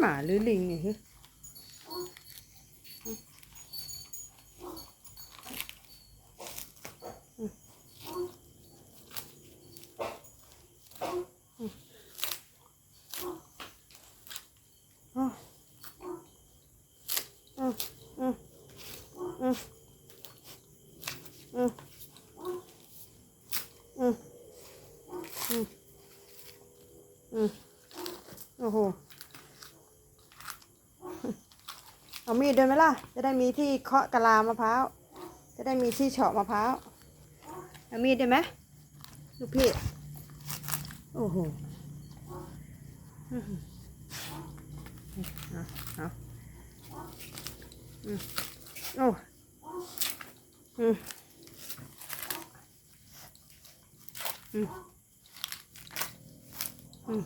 หมาหรือลิงเนี่ยฮึอ๋ออืมอืมอืมอืมอืมอืมอืมโอ้โห เอามีดด้วยไหมล่ะ จะได้มีที่เคาะกะลามะพร้าว จะได้มีที่เฉาะมะพร้าว เอามีดได้ไหมลูกพี่ โอ้โหอื้อหือเอาเอาอืมโอ้อืมอืม